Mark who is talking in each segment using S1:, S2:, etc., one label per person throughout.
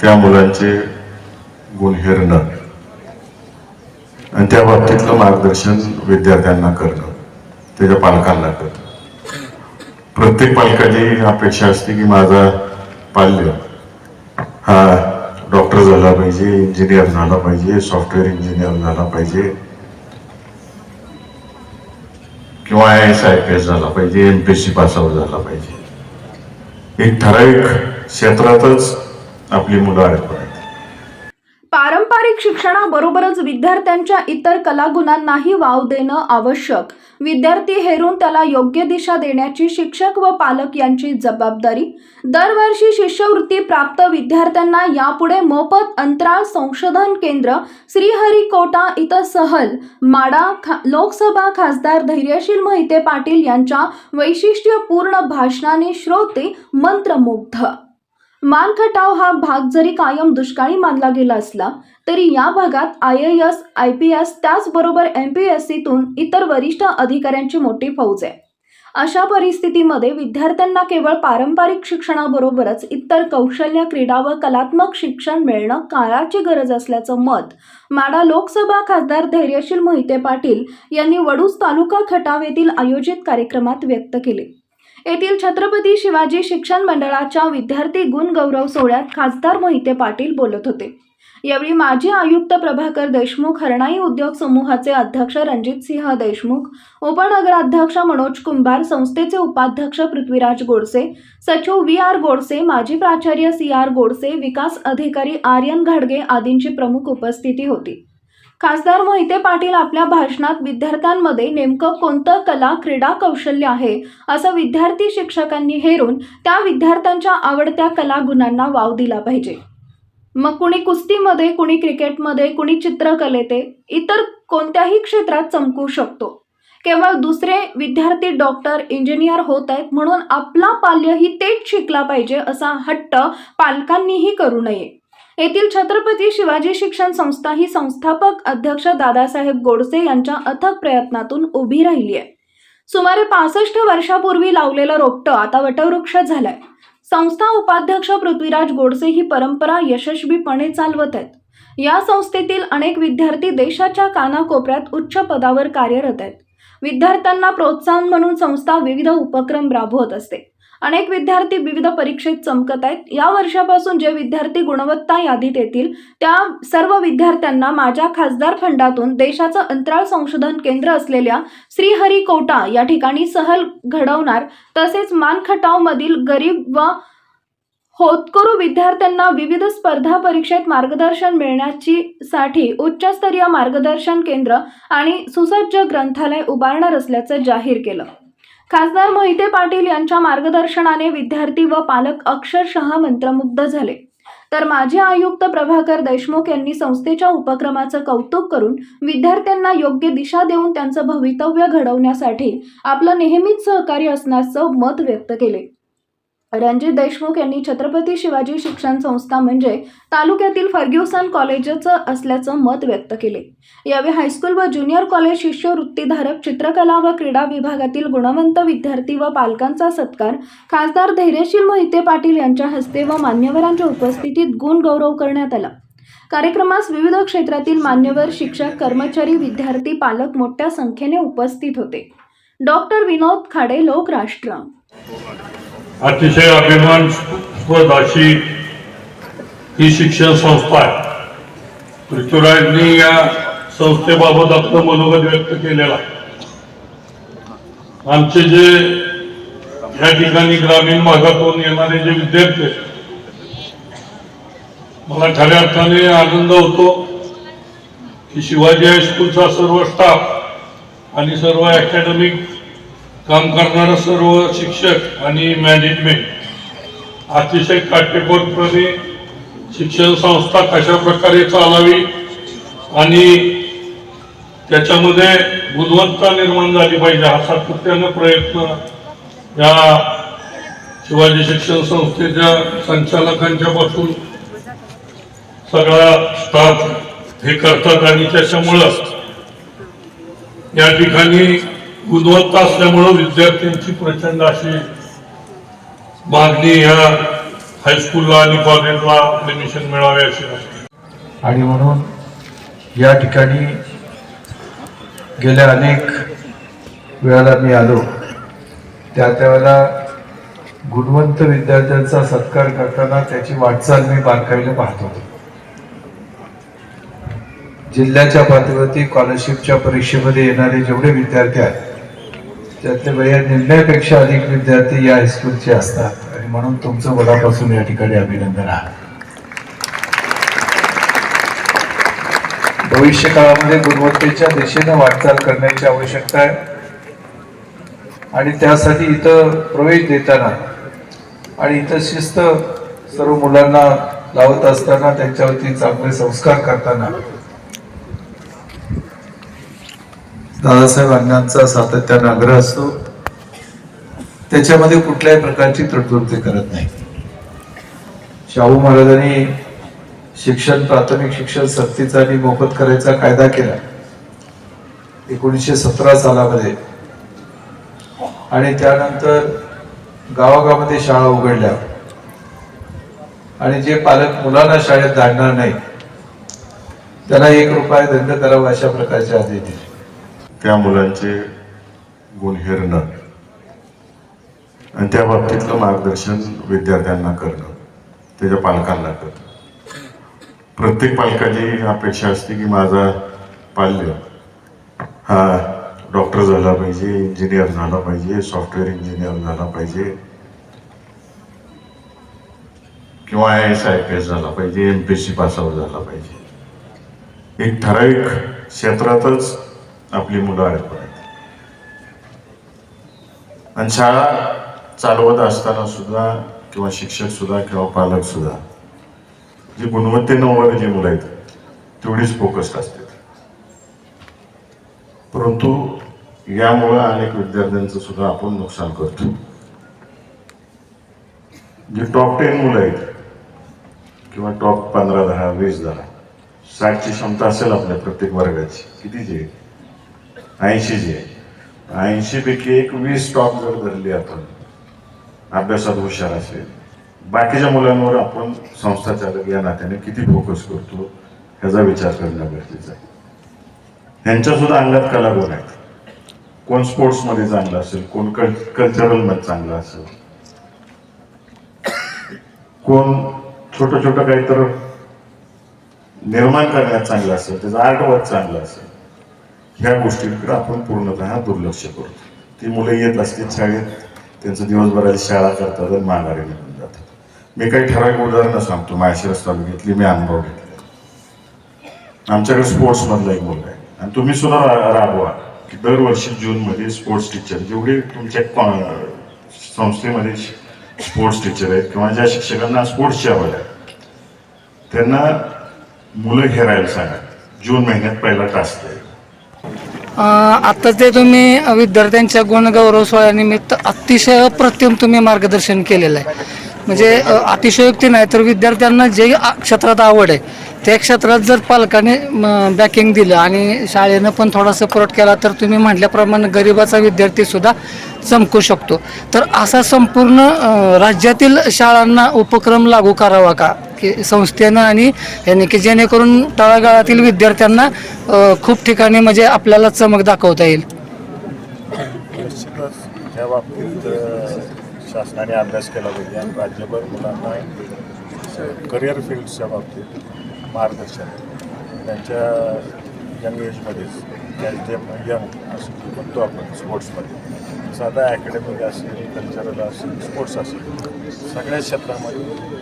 S1: त्या मुलांचे गुण हेरणं आणि त्या बाबतीतलं मार्गदर्शन विद्यार्थ्यांना करणं त्याच्या पालकांना करणं. प्रत्येक पालकाची अपेक्षा असते की माझा पाल्य हा डॉक्टर झाला पाहिजे इंजिनियर झाला पाहिजे सॉफ्टवेअर इंजिनियर झाला पाहिजे किंवा I S I P S झाला पाहिजे M P S C pass out झाला पाहिजे. एक ठराविक क्षेत्रातच आपली मुलं अडकत
S2: पारंपरिक शिक्षणाबरोबरच विद्यार्थ्यांच्या इतर कलागुणांनाही वाव देणं आवश्यक. विद्यार्थी हेरून त्याला योग्य दिशा देण्याची शिक्षक व पालक यांची जबाबदारी. दरवर्षी शिष्यवृत्ती प्राप्त विद्यार्थ्यांना यापुढे मोफत अंतराळ संशोधन केंद्र श्रीहरिकोटा इथं सहल माडा खा लोकसभा खासदार धैर्यशील मोहिते पाटील यांच्या वैशिष्ट्यपूर्ण भाषणाने श्रोते मंत्रमुग्ध. मानखटाव हा भाग जरी कायम दुष्काळी मानला गेला असला तरी या भागात I A S I P S त्याचबरोबर एम पी एस सीतून इतर वरिष्ठ अधिकाऱ्यांची मोठी फौज आहे. अशा परिस्थितीमध्ये विद्यार्थ्यांना केवळ पारंपरिक शिक्षणाबरोबरच इतर कौशल्य क्रीडा व कलात्मक शिक्षण मिळणं काळाची गरज असल्याचं मत माडा लोकसभा खासदार धैर्यशील मोहिते पाटील यांनी वडूज तालुका खटाव येथील आयोजित कार्यक्रमात व्यक्त केले. येथील छत्रपती शिवाजी शिक्षण मंडळाच्या विद्यार्थी गुण गौरव सोहळ्यात खासदार मोहिते पाटील बोलत होते. यावेळी माजी आयुक्त प्रभाकर देशमुख हरणाई उद्योग समूहाचे अध्यक्ष रणजित सिंह देशमुख उपनगराध्यक्ष मनोज कुंभार संस्थेचे उपाध्यक्ष पृथ्वीराज गोडसे सचिव व्ही आर गोडसे माजी प्राचार्य सी आर गोडसे विकास अधिकारी आर्यन घाडगे आदींची प्रमुख उपस्थिती होती. खासदार मोहिते पाटील आपल्या भाषणात विद्यार्थ्यांमध्ये नेमकं कोणतं कला क्रीडा कौशल्य आहे असं विद्यार्थी शिक्षकांनी हेरून त्या विद्यार्थ्यांच्या आवडत्या कला गुणांना वाव दिला पाहिजे. मग कुणी कुस्तीमध्ये कुणी क्रिकेटमध्ये कुणी चित्रकलेते इतर कोणत्याही क्षेत्रात चमकू शकतो. केवळ दुसरे विद्यार्थी डॉक्टर इंजिनियर होत आहेत म्हणून आपला पाल्यही तेच शिकला पाहिजे असा हट्ट पालकांनीही करू नये. येथील छत्रपती शिवाजी शिक्षण संस्था ही संस्थापक अध्यक्ष दादासाहेब गोडसे यांच्या अथक प्रयत्नातून उभी राहिली आहे. सुमारे पासष्ट वर्षापूर्वी लावलेलं रोपटं आता वटवृक्ष झालंय. संस्था उपाध्यक्ष पृथ्वीराज गोडसे ही परंपरा यशस्वीपणे चालवत आहेत. या संस्थेतील अनेक विद्यार्थी देशाच्या कानाकोपऱ्यात उच्च पदावर कार्यरत आहेत. विद्यार्थ्यांना प्रोत्साहन म्हणून संस्था विविध उपक्रम राबवत असते. अनेक विद्यार्थी विविध परीक्षेत चमकत आहेत. या वर्षापासून जे विद्यार्थी गुणवत्ता यादीत येतील त्या सर्व विद्यार्थ्यांना माझ्या खासदार फंडातून देशाचं अंतराळ संशोधन केंद्र असलेल्या श्रीहरिकोटा या ठिकाणी सहल घडवणार. तसेच मानखटावमधील गरीब व होतकरू विद्यार्थ्यांना विविध स्पर्धा परीक्षेत मार्गदर्शन मिळण्याची साठी उच्चस्तरीय मार्गदर्शन केंद्र आणि सुसज्ज ग्रंथालय उभारणार असल्याचं जाहीर केलं. खासदार मोहिते पाटील यांच्या मार्गदर्शनाने विद्यार्थी व पालक अक्षरशः मंत्रमुग्ध झाले. तर माजी आयुक्त प्रभाकर देशमुख यांनी संस्थेच्या उपक्रमाचं कौतुक करून विद्यार्थ्यांना योग्य दिशा देऊन त्यांचं भवितव्य घडवण्यासाठी आपलं नेहमीच सहकार्य असण्याचं मत व्यक्त केले. रणजित देशमुख यांनी छत्रपती शिवाजी शिक्षण संस्था म्हणजे तालुक्यातील फर्ग्युसन कॉलेजचं असल्याचं मत व्यक्त केले. यावेळी हायस्कूल व ज्युनियर कॉलेज शिष्यवृत्तीधारक चित्रकला व क्रीडा विभागातील गुणवंत विद्यार्थी व पालकांचा सत्कार खासदार धैर्यशील मोहिते पाटील यांच्या हस्ते व मान्यवरांच्या उपस्थितीत गुणगौरव करण्यात आला. कार्यक्रमास विविध क्षेत्रातील मान्यवर शिक्षक कर्मचारी विद्यार्थी पालक मोठ्या संख्येने उपस्थित होते. डॉक्टर विनोद खाडे लोकराष्ट्र
S3: अतिशय अभिमानस्पद अशी ही शिक्षण संस्था आहे. पृथ्वीराजनी या संस्थेबाबत आपलं मनोगत व्यक्त केलेला आहे. आमचे जे या ठिकाणी ग्रामीण भागातून येणारे जे विद्यार्थी मला खऱ्या अर्थाने आनंद होतो की शिवाजी हायस्कूलचा सर्व स्टाफ आणि सर्व अकॅडमिक काम करणारं सर्व शिक्षक आणि मॅनेजमेंट अतिशय काटेकोरपणे शिक्षण संस्था कशा प्रकारे चालावी आणि त्याच्यामध्ये गुणवत्ता निर्माण झाली पाहिजे हा सातत्यानं प्रयत्न या शिवाजी शिक्षण संस्थेच्या संचालकांच्या पासून सगळा स्टाफ हे करतात आणि त्याच्यामुळं या ठिकाणी गुणवत्ता असल्यामुळं विद्यार्थ्यांची प्रचंड अशी मागणी ह्या हायस्कूलला आणि कॉलेजला ॲडमिशन मिळावे अशी
S4: आणि म्हणून या ठिकाणी गेल्या अनेक वेळाला मी आलो. त्या त्यावेळेला गुणवंत विद्यार्थ्यांचा सत्कार करताना त्याची वाटचाल मी बारकाईने पाहत होतो. जिल्ह्याच्या पातळीवरती स्कॉलरशिपच्या परीक्षेमध्ये येणारे जेवढे विद्यार्थी आहेत त्यातले वया निम्म्यापेक्षा अधिक विद्यार्थी या हायस्कूलचे असतात. आणि म्हणून तुमचं मनापासून या ठिकाणी अभिनंदन आहे. भविष्य काळामध्ये गुणवत्तेच्या दिशेने वाटचाल करण्याची आवश्यकता आहे. आणि त्यासाठी इथं प्रवेश देताना आणि इथं शिस्त सर्व मुलांना लावत असताना त्यांच्यावरती चांगले संस्कार करताना दादासाहेब अण्णांचा सातत्यानं आग्रह असतो त्याच्यामध्ये कुठल्याही प्रकारची तडजोड ते करत नाही. शाहू महाराजांनी शिक्षण प्राथमिक शिक्षण सक्तीचा आणि मोफत करायचा कायदा केला. एकोणीसशे सतरा सालामध्ये. आणि त्यानंतर गावागावामध्ये शाळा उघडल्या. आणि जे पालक मुलांना शाळेत धाडणार नाही त्याला एक रुपया दंड करावा अशा प्रकारचे आदेश दिले.
S5: त्या मुलांचे गुण हेरणं आणि त्या बाबतीतलं मार्गदर्शन विद्यार्थ्यांना करणं त्याच्या पालकांना करणं. प्रत्येक पालकाची अपेक्षा असते की माझा पाल्य हा डॉक्टर झाला पाहिजे इंजिनियर झाला पाहिजे सॉफ्टवेअर इंजिनियर झाला पाहिजे किंवा I S I P S झाला पाहिजे M P S C pass out झाला पाहिजे. एक ठराविक क्षेत्रातच आपली मुलं अडकत आहेत आणि शाळा चालवत असताना सुद्धा किंवा शिक्षक सुद्धा किंवा पालक सुद्धा जी गुणवत्तेनं वर जी मुलं आहेत तेवढीच फोकस्ड असतात. परंतु यामुळं अनेक विद्यार्थ्यांचं सुद्धा आपण नुकसान करतो. जे टॉप टेन मुलं आहेत किंवा टॉप पंधरा दहा वीस दहा साठची क्षमता असेल आपल्या प्रत्येक वर्गाची कितीची आहे? ऐंशीची आहे. ऐंशी पैकी एक वीस टॉप जर धरली आपण अभ्यासात हुशार असेल बाकीच्या मुलांवर आपण संस्था चालक या नात्याने किती फोकस करतो ह्याचा विचार करणं गरजेचं आहे. ह्यांच्या सुद्धा अंगात कलागुण आहेत. कोण स्पोर्ट्समध्ये चांगला असेल कोण कल कल्चरलमध्ये चांगला असेल कोण छोटं छोटं काहीतरी निर्माण करण्यात चांगलं असेल त्याचं आर्टवर्क चांगलं असेल ह्या गोष्टींकडे आपण पूर्णतः दुर्लक्ष करतो ती मुलं येत असतील शाळेत त्यांचं दिवसभराची शाळा करतात आणि माघारी निघून जातात. मी काही ठराविक उदाहरणं सांगतो. माळशिरस तालुक्यातली मी अनुभव घेतले. आमच्याकडे स्पोर्ट्समधला एक मुलगा आहे. आणि तुम्ही सुद्धा रा- राबवा की दरवर्षी जूनमध्ये स्पोर्ट्स टीचर जेवढे तुमच्या कॉ- संस्थेमध्ये स्पोर्ट्स टीचर आहेत किंवा ज्या शिक्षकांना स्पोर्ट्सची आवड आहे त्यांना मुलं घेरायला सांगा. जून महिन्यात पहिला टास्क आहे.
S6: आता ते तुम्ही विद्यार्थ्यांच्या गुणगौरव सोहळ्यानिमित्त अतिशय अप्रतिम तुम्ही मार्गदर्शन केलेलं आहे. म्हणजे अतिशयोक्ती नाही तर विद्यार्थ्यांना जे क्षेत्रात आवड आहे त्या क्षेत्रात जर पालकाने बॅकिंग दिलं आणि शाळेनं पण थोडा सपोर्ट केला तर तुम्ही म्हटल्याप्रमाणे गरिबाचा विद्यार्थी सुद्धा चमकू शकतो. तर असा संपूर्ण राज्यातील शाळांना उपक्रम लागू करावा का? की संस्थेनं आणि यांनी की जेणेकरून तळागाळातील विद्यार्थ्यांना खूप ठिकाणी म्हणजे आपल्याला चमक दाखवता येईल?
S7: निश्चितच बाबतीत शासनाने अभ्यास केला पाहिजे आणि राज्यभर मुलांना करिअर फील्डच्या बाबतीत मार्गदर्शन. त्यांच्या यंग एजमध्येच त्या जे यंग असं जे म्हणतो आपण स्पोर्ट्समध्ये साधा ॲकॅडमिक असेल कल्चरल असेल स्पोर्ट्स असेल सगळ्या क्षेत्रामध्ये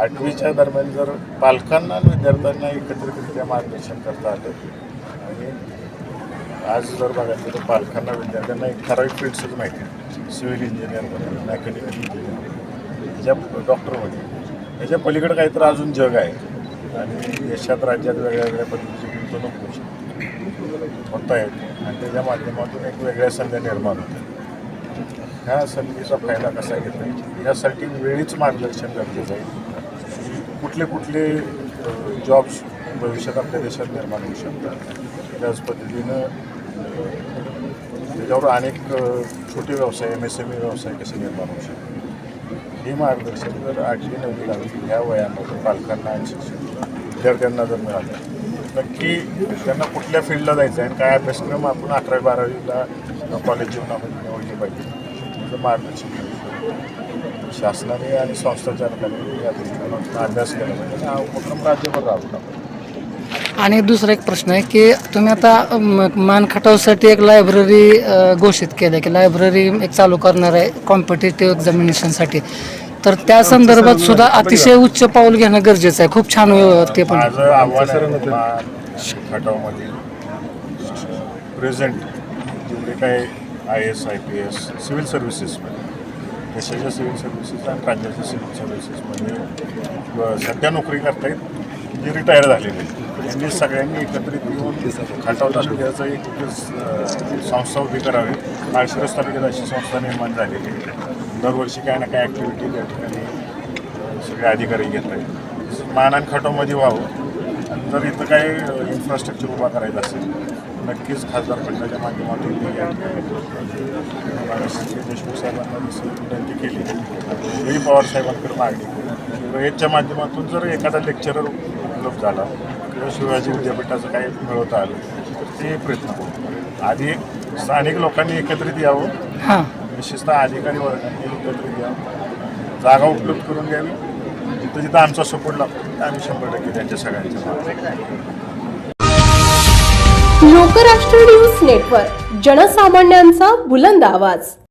S7: आठवीच्या दरम्यान जर पालकांना आणि विद्यार्थ्यांना एकत्रितरित्या मार्गदर्शन करता आलं आणि आज जर बघायचं तर पालकांना विद्यार्थ्यांना एक ठराविक फील्डसच माहिती आहे. सिव्हिल इंजिनियर म्हणा मेकॅनिकल इंजिनियर डॉक्टर डॉक्टरमध्ये
S5: ह्याच्या पलीकडे काहीतरी अजून जग आहे. आणि देशात राज्यात वेगळ्या वेगळ्या पद्धतीची गुंतवणूक होऊ शकते. होत आहेत आणि त्याच्या माध्यमातून एक वेगळ्या संधी निर्माण होते ह्या संधीचा फायदा कसा घेता येईल? यासाठी वेळीच मार्गदर्शन गरजेचं आहे. कुठले कुठले जॉब्स भविष्यात आपल्या देशात निर्माण होऊ शकतात. त्याच पद्धतीनं त्याच्यावर अनेक छोटे व्यवसाय एम एस एम ई व्यवसाय कसे निर्माण होऊ शकतात? हे मार्गदर्शन जर आठवी नववी लागली ह्या वयामध्ये पालकांना आणि शिक्षण विद्यार्थ्यांना जर मिळालं नक्की त्यांना कुठल्या फील्डला जायचं आहे आणि काय अभ्यासक्रम आपण अकरावी बारावीला कॉलेज जीवनामध्ये निवडले पाहिजे त्याचं मार्गदर्शन शासनाने आणि संस्थाचालकांनी या दृष्टिकोनातून अभ्यास केला पाहिजे. हा उपक्रम राज्यभर राबवला
S6: आणि दुसरा एक प्रश्न आहे की तुम्ही आता मानखटावसाठी एक लायब्ररी घोषित केलं की लायब्ररी एक चालू करणार आहे कॉम्पिटेटिव्ह एक्झामिनेशनसाठी तर त्या संदर्भात सुद्धा अतिशय उच्च पाऊल घेणं गरजेचं आहे. खूप छान ते पण.
S5: माझं आव्हान आहे खटावमध्ये प्रेझेंट जेवढे काय I S I P S civil सर्व्हिसेसमध्ये देशाच्या सिव्हिल सर्व्हिसेस आणि राज्याच्या सिव्हिल सर्व्हिसेसमध्ये सध्या नोकरी करतायत जे रिटायर झालेले आहेत. यांनी सगळ्यांनी एकत्रित येऊन खटाव तालुक्याचं एक संस्था उभी करावी. माळशिरस तालुक्यात अशी संस्था निर्माण झालेली आहे. दरवर्षी काय ना काय ॲक्टिव्हिटी त्या ठिकाणी सगळे अधिकारी घेत आहेत. मानान खटावमध्ये व्हावं. आणि जर इथं काही इन्फ्रास्ट्रक्चर उभा करायचं असेल नक्कीच खासदार फंडाच्या माध्यमातून मी या ठिकाणी देशमुख साहेबांना विनंती केली. रोहित पवार साहेबांकडे मागणी केली. माध्यमातून जर एखादा लेक्चरर उपलब्ध झाला किंवा शिवाजी विद्यापीठाचं काही मिळवता आलं तर ते प्रयत्न आधी स्थानिक लोकांनी एकत्रित यावं. विशेषतः अधिकारी वर्गाने एकत्रित जागा उपलब्ध करून घ्यावी. जिथं जिथं आमचा सपोर्ट लागतो आम्ही शंभर टक्के त्यांच्या सगळ्यांच्या
S8: लोकराष्ट्र न्यूज नेटवर्क जनसामान्यांचा बुलंद आवाज.